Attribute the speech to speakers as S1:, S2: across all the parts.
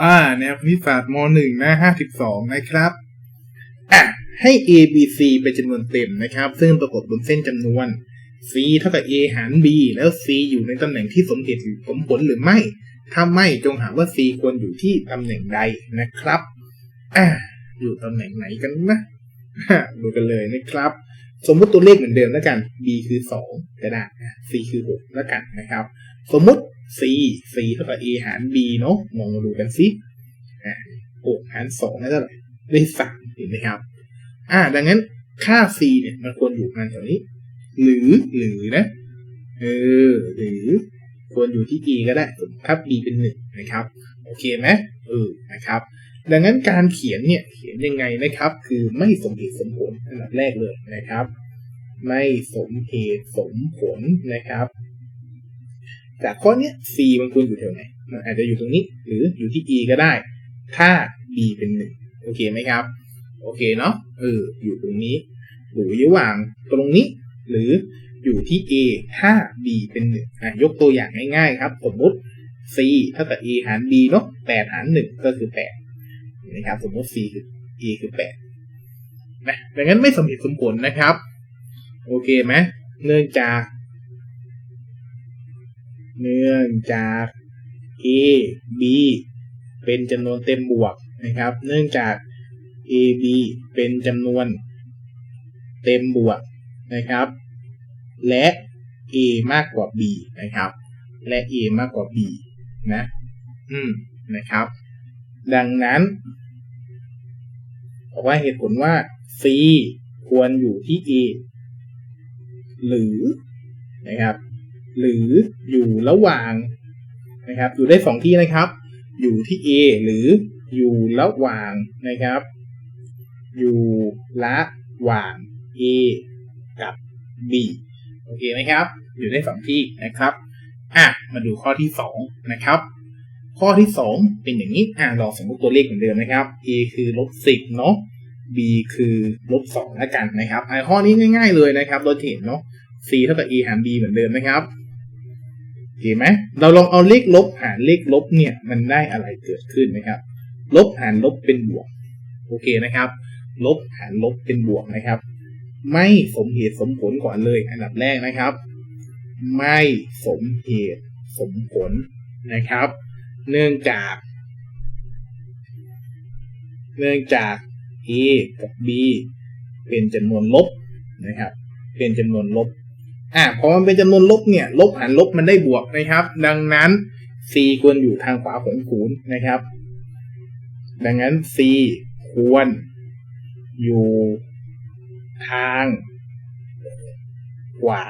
S1: อ่าแนวคณิตศาสตร์มหนึ่งหน้าห้าสิบสองนะครับอะให้ a b c เป็นจำนวนเต็มนะครับ ซึ่งปรากฏบนเส้นจำนวน c เท่ากับ a หาร b แล้ว c อยู่ในตำแหน่งที่สมเหตุสมผลหรือไม่ ถ้าไม่จงหาว่า c ควรอยู่ที่ตำแหน่งใดนะครับอ่าอยู่ตำแหน่งไหนกันนะดูกันเลยนะครับ สมมุติตัวเลขเหมือนเดิมแล้วกัน b คือสองก็ได้ c คือหกแล้วกันนะครับ สมมุติ c c เท่ากับ a หาร b เนาะมองมาดูกันสิอ่าหกหารสองได้เท่าไหร่ได้สามเห็นไหมครับ อ่า ดังนั้นค่า c เนี่ยมันควรอยู่ประมาณแถวนี้ หรือหรือนะเออหรือควรอยู่ที่ a ก็ได้ถ้า b เป็นหนึ่งนะครับ โอเคไหมเออนะครับ ดังนั้นการเขียนเนี่ยเขียนยังไงนะครับ คือไม่สมเหตุสมผลอันดับแรกเลยนะครับ ไม่สมเหตุสมผลนะครับ จากข้อนี้ c มันควรอยู่แถวไหนมันอาจจะอยู่ตรงนี้ หรืออยู่ที่ e ก็ได้ ถ้า b เป็นหนึ่งโอเคไหมครับ โอเคเนาะเอออยู่ตรงนี้ หรือระหว่างตรงนี้ หรืออยู่ที่ a ถ้า b เป็นหนึ่งอะยกตัวอย่างง่ายๆครับ สมมุติ c เท่ากับ a หาร b เนาะแปดหารหนึ่งก็คือแปด นะครับ สมมติ c คือ a คือแปดนะดังนั้นไม่สมเหตุสมผลนะครับ โอเคไหมเนื่องจาก เนื่องจาก a b เป็นจำนวนเต็มบวกนะครับ เนื่องจาก a b เป็นจำนวนเต็มบวกนะครับ และ a มากกว่า b นะครับ และ a มากกว่า b นะ อืมนะครับ ดังนั้น บอกว่าเหตุผลว่า c ควรอยู่ที่ a หรือนะครับ หรืออยู่ระหว่างนะครับ อยู่ได้สองที่นะครับ อยู่ที่ a หรืออยู่ระหว่างนะครับ อยู่ระหว่าง a กับ b โอเคไหมครับ อยู่ได้สองที่นะครับ อะ มาดูข้อที่สองนะครับ ข้อที่สองเป็นอย่างนี้อะลองสมมติตัวเลขเหมือนเดิมนะครับ a คือลบสิบเนาะ b คือลบสองแล้วกันนะครับไอข้อนี้ง่าย ๆเลยนะครับเราเห็นเนาะ c เท่ากับ a หาร b เหมือนเดิมนะครับเห็นไหมเราลองเอาเลขลบหารเลขลบเนี่ยมันได้อะไรเกิดขึ้นนะครับ ลบหารลบเป็นบวกโอเคนะครับ ลบหารลบเป็นบวกนะครับ ไม่สมเหตุสมผลก่อนเลย อันดับแรกนะครับ ไม่สมเหตุสมผลนะครับ เนื่องจาก เนื่องจาก a กับ b เป็นจำนวนลบนะครับ เป็นจำนวนลบอ่าพอมันเป็นจำนวนลบเนี่ย ลบหารลบมันได้บวกนะครับ ดังนั้น c ควรอยู่ทางขวาของคูณนะครับ ดังนั้น c ควรอยู่ทางขวา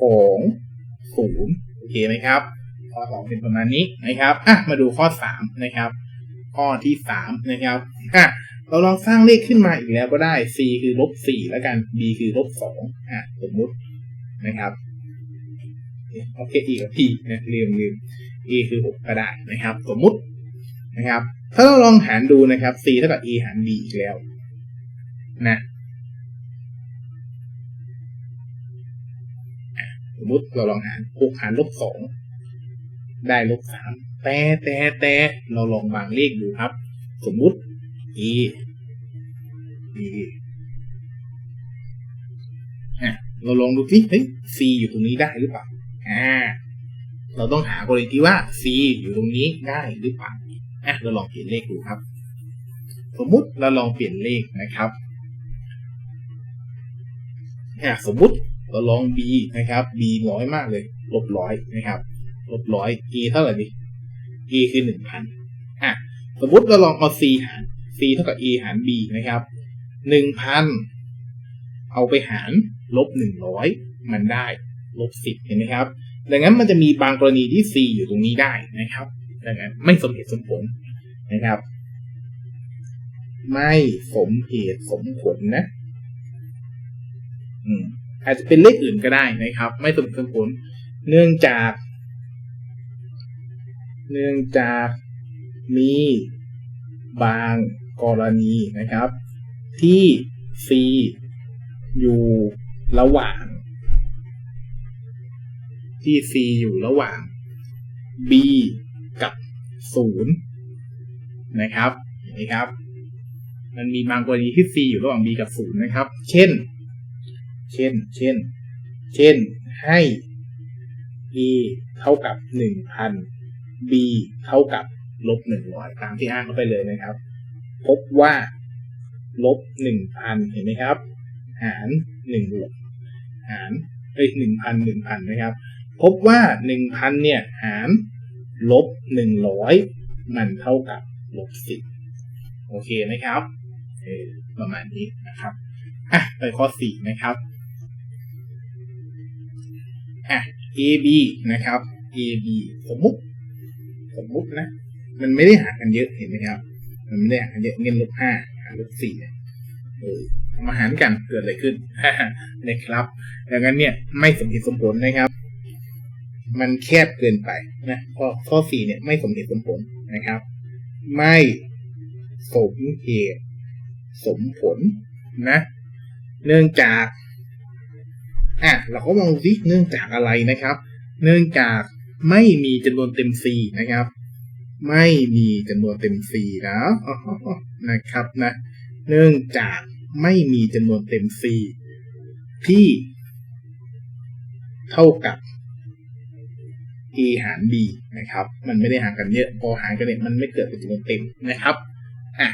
S1: ของศูนย์โอเคไหมครับ ข้อสองเป็นประมาณนี้นะครับอะมาดูข้อสามนะครับ ข้อที่สามนะครับอะเราลองสร้างเลขขึ้นมาอีกแล้วก็ได้ c คือลบสี่แล้วกัน b คือลบสองอะสมมุตินะครับโอเค e กับ p นะลืมลืม e คือหกก็ได้นะครับ สมมุตินะครับ ถ้าเราลองหารดูนะครับ c เท่ากับ e หาร b อีกแล้วนะสมมติเราลองหารหกหารลบสอง ได้ลบสามแต่แต่แต่เราลองวางเลขดูครับ สมมุติ e e อะเราลองดูสิเฮ้ย c อยู่ตรงนี้ได้หรือเปล่าอ่าเราต้องหากรณีที่ว่า c อยู่ตรงนี้ได้หรือเปล่าอะเราลองเปลี่ยนเลขดูครับ สมมุติเราลองเปลี่ยนเลขนะครับอะสมมุติเราลอง b นะครับ b น้อยมากเลยลบร้อยนะครับ ลบร้อย e เท่าไหร่ดิ e คือหนึ่งพันอะสมมติเราลองเอา c หาร c เท่ากับ e หาร b นะครับหนึ่งพันเอาไปหารลบหนึ่งร้อยมันได้ลบสิบเห็นไหมครับ ดังนั้นมันจะมีบางกรณีที่ c อยู่ตรงนี้ได้นะครับ ดังนั้นไม่สมเหตุสมผลนะครับ ไม่สมเหตุสมผลนะ อืมอาจจะเป็นเลขอื่นก็ได้นะครับ ไม่สมเหตุสมผล เนื่องจาก เนื่องจากมีบางกรณีนะครับ ที่ c อยู่ระหว่าง ที่ c อยู่ระหว่าง b กับ 0 นะครับเห็นไหมครับ มันมีบางกรณีที่ c อยู่ระหว่าง b กับศูนย์นะครับ เช่น เช่น เช่น เช่น ให้ a เท่ากับหนึ่งพัน b เท่ากับลบหนึ่งร้อยตามที่อ้างเข้าไปเลยนะครับ พบว่าลบหนึ่งพันเห็นไหมครับ หารหนึ่งบวกหารเอ้ยหนึ่งพันหนึ่งพันนะครับ พบว่าหนึ่งพันเนี่ยหารลบหนึ่งร้อยมันเท่ากับลบสิบโอเคไหมครับเออประมาณนี้นะครับอะไปข้อสี่นะครับอะ AB นะครับ AB สมมุติ สมมุตินะ มันไม่ได้หารกันเยอะเห็นไหมครับ มันไม่ได้หารกันเยอะเงินลบห้าหารลบสี่เนี่ยเออเอามาหารกันเกิดอะไรขึ้นนะครับดังนั้นเนี่ยไม่สมเหตุสมผลนะครับ มันแคบเกินไปนะข้อข้อสี่เนี่ยไม่สมเหตุสมผลนะครับ ไม่สมเหตุสมผลนะ เนื่องจากอะเราก็มองสิเนื่องจากอะไรนะครับ เนื่องจาก ไม่มีจำนวนเต็ม c นะครับ ไม่มีจำนวนเต็ม c นะนะครับนะเนื่องจากไม่มีจำนวนเต็ม c ที่เท่ากับ a หาร b นะครับ มันไม่ได้ห่างกันเยอะ พอหารกันเนี่ยมันไม่เกิดเป็นจำนวนเต็มนะครับอะ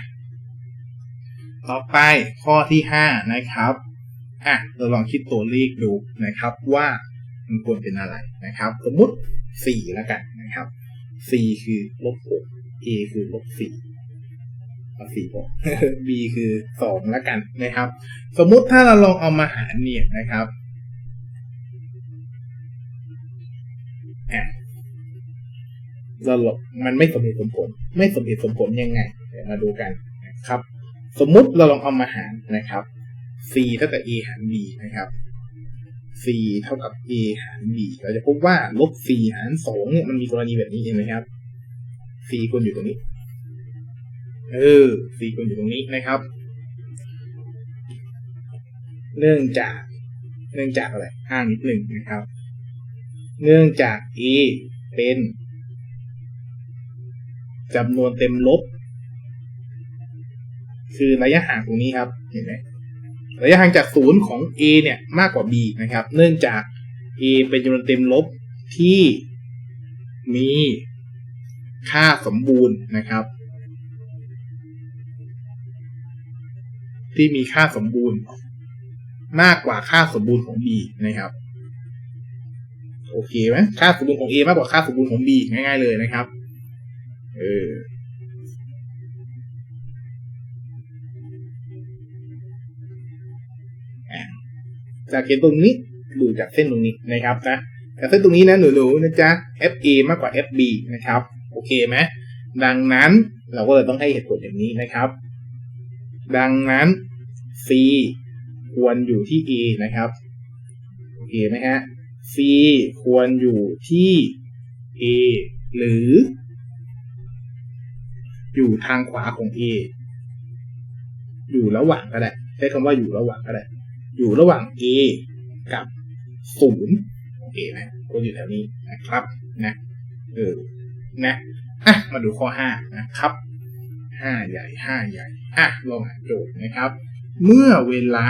S1: ต่อไปข้อที่ห้านะครับอะเราลองคิดตัวเลขดูนะครับว่ามันควรเป็นอะไรนะครับ สมมุติ สี่แล้วกันนะครับ c คือลบหก a คือลบสี่เอาสี่บอก b คือสองแล้วกันนะครับ สมมุติถ้าเราลองเอามาหารเนี่ยนะครับอะเราลองมันไม่สมเหตุสมผล ไม่สมเหตุสมผลยังไงเดี๋ยวมาดูกันนะครับ สมมุติเราลองเอามาหารนะครับ c เท่ากับ a หาร b นะครับ c เท่ากับ a หาร b เราจะพบว่าลบ c หารสองเนี่ยมันมีกรณีแบบนี้เห็นไหมครับ c ควรอยู่ตรงนี้ เออ c ควรอยู่ตรงนี้นะครับ เนื่องจาก เนื่องจากอะไรอ้างนิดหนึ่งนะครับ เนื่องจาก a เป็นจำนวนเต็มลบ คือระยะห่างตรงนี้ครับ เห็นไหม ระยะห่างจากศูนย์ของ a เนี่ยมากกว่า b นะครับ เนื่องจาก a เป็นจำนวนเต็มลบที่มีค่าสมบูรณ์นะครับ ที่มีค่าสมบูรณ์ มากกว่าค่าสมบูรณ์ของ b นะครับโอเคไหมค่าสมบูรณ์ของ a มากกว่าค่าสมบูรณ์ของ b ง่าย ๆ เลยนะครับ เออ จากเขียนตรงนี้ดูจากเส้นตรงนี้นะครับนะจากเส้นตรงนี้นะหนูๆนะจ๊ะ FA มากกว่า FB นะครับ โอเคไหมดังนั้นเราก็เลยต้องให้เหตุผลอย่างนี้นะครับ ดังนั้น C ควรอยู่ที่ A นะครับโอเคไหมฮะ C ควรอยู่ที่ A หรือ อยู่ทางขวาของ A อยู่ระหว่างก็ได้ใช้คำว่าอยู่ระหว่างก็ได้ อยู่ระหว่าง A กับศูนย์โอเคไหมควรอยู่แถวนี้นะครับนะเออนะอะมาดูข้อห้านะครับห้าใหญ่ห้าใหญ่อะลองอ่านโจทย์นะครับ เมื่อเวลา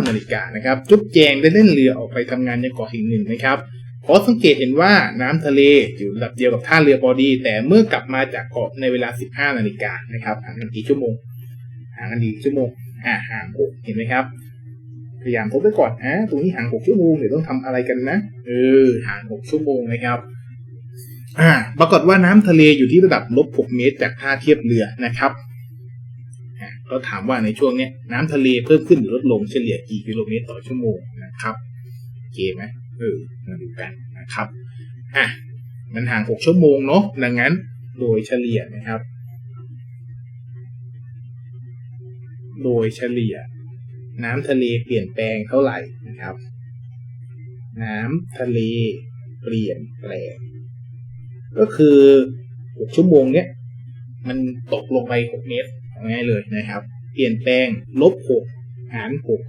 S1: 9 นาฬิกานะครับ จุ๊บแจงได้เล่นเรือออกไปทำงานยังเกาะแห่งหนึ่งนะครับขอสังเกตเห็นว่าน้ำทะเลอยู่ระดับเดียวกับท่าเรือพอดี แต่เมื่อกลับมาจากเกาะในเวลา 15 นาฬิกานะครับห่างกันกี่ชั่วโมงห่างกันกี่ชั่วโมงอ่าห่างหกเห็นไหมครับ พยายามทบไว้ก่อนอะตรงนี้ห่างหกชั่วโมงเดี๋ยวต้องทำอะไรกันนะเออห่างหกชั่วโมงนะครับอ่าปรากฏว่าน้ำทะเลอยู่ที่ระดับลบหกเมตรจากท่าเทียบเรือนะครับก็ถามว่าในช่วงเนี้ยน้ำทะเลเพิ่มขึ้นหรือลดลงเฉลี่ยกี่กิโลเมตรต่อชั่วโมงนะครับโอเคไหมเออมาดูกันนะครับอะมันห่างหกชั่วโมงเนาะดังนั้นโดยเฉลี่ยนะครับ โดยเฉลี่ย น้ำทะเลเปลี่ยนแปลงเท่าไหร่นะครับ น้ำทะเลเปลี่ยนแปลง ก็คือหกชั่วโมงเนี้ยมันตกลงไปหกเมตรง่ายเลยนะครับ เปลี่ยนแปลงลบหกหารหก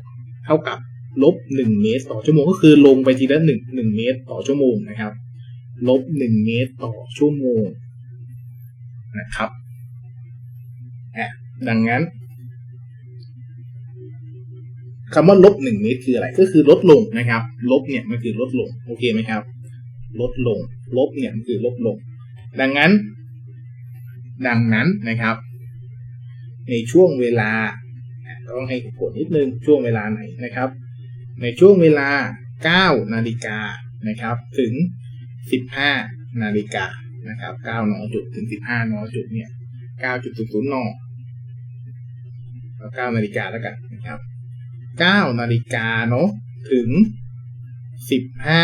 S1: เท่ากับลบหนึ่งเมตรต่อชั่วโมงก็คือลงไปทีละหนึ่งหนึ่งเมตรต่อชั่วโมงนะครับลบหนึ่งเมตรต่อชั่วโมงนะครับอะดังนั้น คำว่าลบหนึ่งเมตรคืออะไร ก็คือลดลงนะครับ ลบเนี่ยมันคือลดลง โอเคไหมครับ ลดลง ลบเนี่ยมันคือลดลง ดังนั้น ดังนั้นนะครับ ในช่วงเวลาต้องให้เหตุผลนิดนึง ช่วงเวลาไหนนะครับ ในช่วงเวลา 9 นาฬิกานะครับ ถึง 15 นาฬิกานะครับ9นจุดถึง 15นจุดเนี่ย9.00นแล้ว9นาฬิกาแล้วกันนะครับ 9นาฬิกาเนาะถึง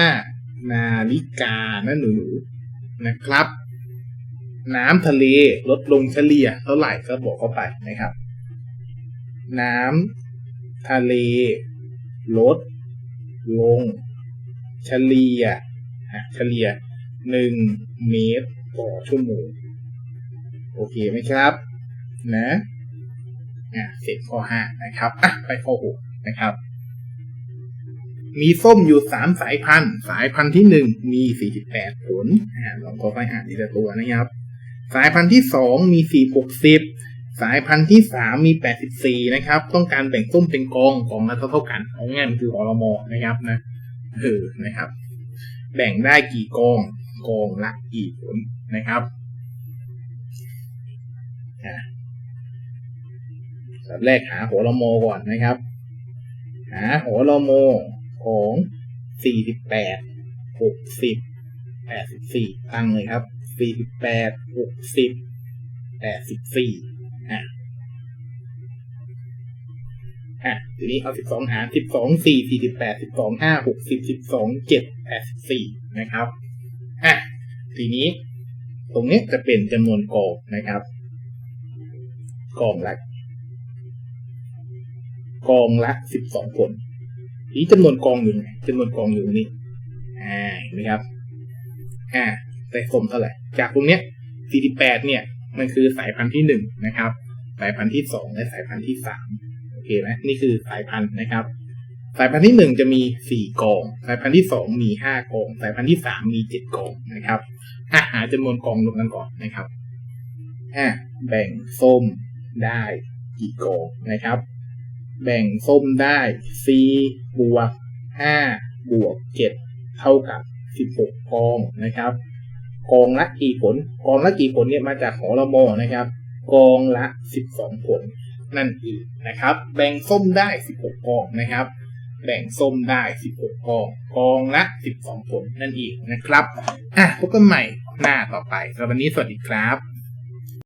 S1: 15 นาฬิกานะหนูนะครับ น้ำทะเลลดลงเฉลี่ยเท่าไหร่ก็บอกเข้าไปนะครับ น้ำทะเลลดลง เฉลี่ยอะเฉลี่ยหนึ่งเมตรต่อชั่วโมง โอเคไหมครับ นะ อะเสร็จข้อห้านะครับ อะ ไปข้อหก นะครับ มีส้มอยู่สามสายพันธุ์ สายพันธุ์ที่หนึ่งมีสี่สิบแปดผลอ่าลองค่อยอ่านทีละตัวนะครับ สายพันธุ์ที่สองมีสี่หกสิบสายพันธุ์ที่สามมีแปดสิบสี่นะครับ ต้องการแบ่งส้มเป็นกองกองละเท่าเท่ากันเอาง่ายมันคือหอรมอนะครับนะเออนะครับ แบ่งได้กี่กองกองละกี่ผลนะครับอะแบบแรกหาหัวรมอก่อนนะครับ หาโหัวรมของสี่สิบแปดหกสิบแปดสิบสี่ตั้งเลยครับสี่สิบแปดหกสิบแปดสิบสี่อะอะทีนี้เอาสิบสองหารสิบสองสี่สี่สิบแปดสิบสองห้าหกสิบสิบสองเจ็ดแปดสิบสี่นะครับอะทีนี้ ตรงนี้จะเป็นจำนวนกองนะครับกองละ กองละสิบสองผลทีนี้จำนวนกองอยู่ไหนจำนวนกองอยู่นี้อ่าเห็นไหมครับ อ่าแต่สมเท่าไหร่ จากตรงเนี้ยสี่สิบแปดเนี่ย มันคือสายพันธุ์ที่หนึ่งนะครับ สายพันธุ์ที่สองและสายพันธุ์ที่สามโอเคไหมนี่คือสายพันธุ์นะครับ สายพันธุ์ที่หนึ่งจะมีสี่กอง สายพันธุ์ที่สองมีห้ากอง สายพันธุ์ที่สามมีเจ็ดกองนะครับอะหาจำนวนกองรวมกันก่อนนะครับอะแบ่งส้มได้กี่กองนะครับ แบ่งส้มได้4บวก 5 บวก 7 เท่ากับ 16 กองนะครับ กองละกี่ผล กองละกี่ผลเนี่ยมาจากหอละโมอนะครับ กองละ 12 ผลนั่นเองนะครับ แบ่งส้มได้ 16 กองนะครับ แบ่งส้มได้ 16 กอง กองละ 12 ผลนั่นเองนะครับ อะพบกันใหม่หน้าต่อไปสำหรับวันนี้สวัสดีครับ